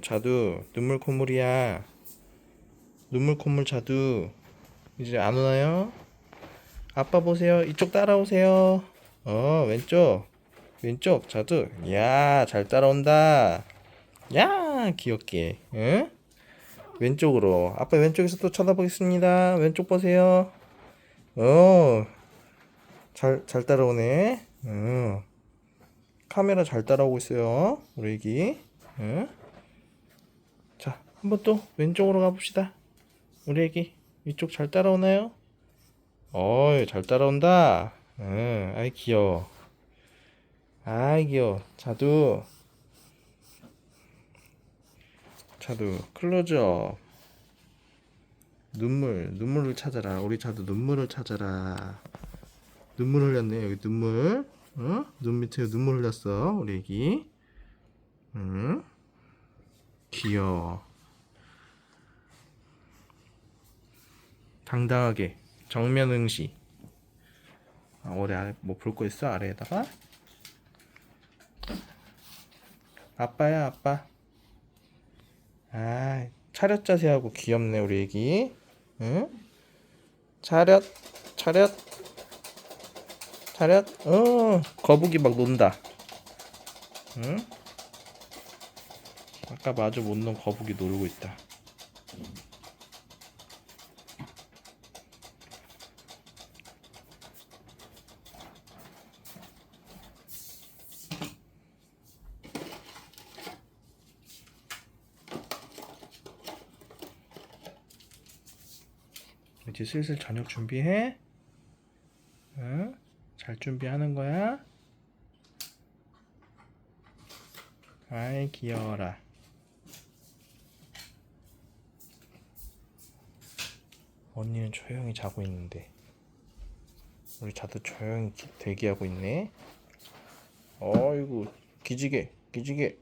자두 눈물 콧물이야. 눈물 콧물 자두. 이제 안 오나요? 아빠 보세요. 이쪽 따라오세요. 어 왼쪽. 왼쪽 자두. 야 잘 따라온다. 야 귀엽게. 응? 왼쪽으로. 아빠 왼쪽에서 또 쳐다보겠습니다. 왼쪽 보세요. 어잘 잘 따라오네. 어. 카메라 잘 따라오고 있어요. 우리 애기. 응? 자, 한번 또 왼쪽으로 가봅시다. 우리 애기 이쪽 잘 따라오나요? 어이, 잘 따라온다. 응, 아이 귀여워. 아이 귀여워. 자두. 자두, 클로즈업. 눈물, 눈물을 찾아라. 우리 자두 눈물을 찾아라. 눈물 흘렸네. 여기 눈물. 어? 눈 밑에 눈물 흘렸어. 우리 애기. 응? 귀여워. 당당하게 정면 응시. 아, 올해 아래 뭐볼 거 있어 아래에다가? 아빠야 아빠. 아 차렷 자세하고 귀엽네 우리 애기. 응? 차렷 차렷 차렷. 어 거북이 막 논다. 응? 아까 마주 못 놓은 거북이 놀고 있다. 이제 슬슬 저녁 준비해. 응? 잘 준비하는 거야? 아이 귀여워라. 언니는 조용히 자고 있는데 우리 자도 조용히 기- 대기하고 있네. 어이구 기지개 기지개